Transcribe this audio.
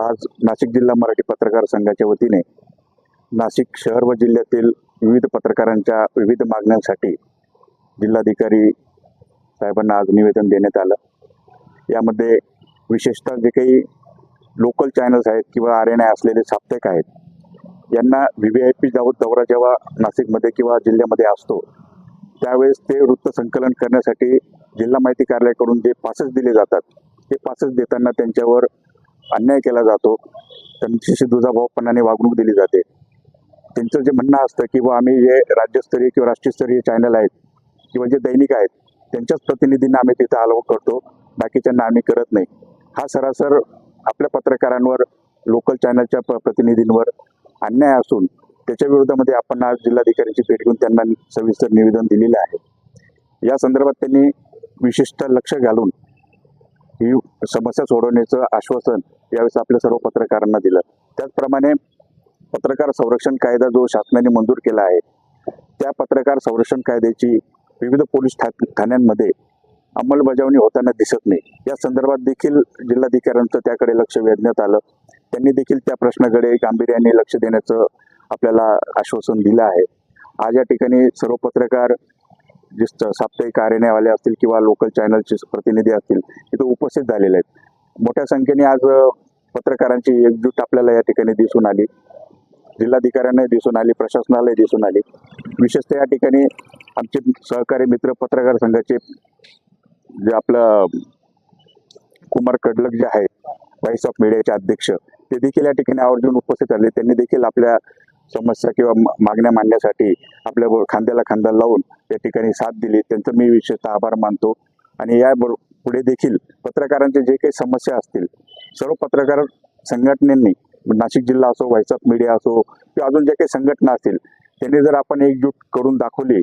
आज नाशिक जिल्हा मराठी पत्रकार संघाच्या वतीने नाशिक शहर व जिल्ह्यातील विविध पत्रकारांच्या विविध मागण्यांसाठी जिल्हाधिकारी साहेबांना आज निवेदन देण्यात आलं. यामध्ये विशेषतः जे काही लोकल चॅनल्स आहेत किंवा आर एन आय असलेले साप्ताहिक आहेत यांना व्ही व्ही आय पी जाऊ दौरा जेव्हा नाशिकमध्ये किंवा जिल्ह्यामध्ये असतो त्यावेळेस ते वृत्त संकलन करण्यासाठी जिल्हा माहिती कार्यालयाकडून जे पासेस दिले जातात ते पासेस देताना त्यांच्यावर अन्याय केला जातो त्यांच्याशी दुजाभावपणाने वागणूक दिली जाते. त्यांचं जे म्हणणं असतं की बुवा आम्ही जे राज्यस्तरीय किंवा राष्ट्रीयस्तरीय चॅनल आहेत किंवा जे दैनिक आहेत त्यांच्याच प्रतिनिधींना आम्ही तिथं अलाव करतो बाकीच्यांना आम्ही करत नाही. हा सरासर आपल्या पत्रकारांवर लोकल चॅनलच्या प प्रतिनिधींवर अन्याय असून त्याच्या विरोधामध्ये आपण आज जिल्हाधिकाऱ्यांची भेट घेऊन त्यांना सविस्तर निवेदन दिलेलं आहे. या संदर्भात त्यांनी विशिष्ट लक्ष घालून ही समस्या सोडवण्याचं आश्वासन यावेळेस आपल्या सर्व पत्रकारांना दिलं. त्याचप्रमाणे पत्रकार संरक्षण कायदा जो शासनाने मंजूर केला आहे त्या पत्रकार संरक्षण कायद्याची विविध पोलीस ठा ठाण्यांमध्ये अंमलबजावणी होताना दिसत नाही. या संदर्भात देखील जिल्हाधिकाऱ्यांचं त्याकडे लक्ष वेधण्यात आलं. त्यांनी देखील त्या प्रश्नाकडे गांभीर्याने लक्ष देण्याचं आपल्याला आश्वासन दिलं आहे. आज या ठिकाणी सर्व पत्रकार जे साप्ताहिक कार्यालयवाले असतील किंवा लोकल चॅनलचे प्रतिनिधी असतील तिथे उपस्थित झालेले आहेत. मोठ्या संख्येने आज पत्रकारांची एकजूट आपल्याला या ठिकाणी दिसून आली. जिल्हाधिकाऱ्यांनाही दिसून आली प्रशासनालाही दिसून आली. विशेषतः या ठिकाणी आमचे सहकारी मित्र पत्रकार संघाचे जे आपलं कुमार कडलक जे आहेत व्हाईस ऑफ मीडियाचे अध्यक्ष ते देखील या ठिकाणी आवर्जून उपस्थित आले. त्यांनी देखील आपल्या समस्या किंवा मा- मागण्या मांडण्यासाठी आपल्या खांद्याला खांदा लावून या ठिकाणी साथ दिली. त्यांचं मी विशेषतः आभार मानतो. आणि या पुढे देखील पत्रकारांचे जे काही समस्या असतील सर्व पत्रकार संघटनेनी नाशिक जिल्हा असो व्हाईस ऑफ मीडिया असो किंवा अजून जे काही संघटना असतील त्यांनी जर आपण एकजूट करून दाखवली